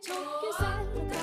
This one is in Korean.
좋게 살다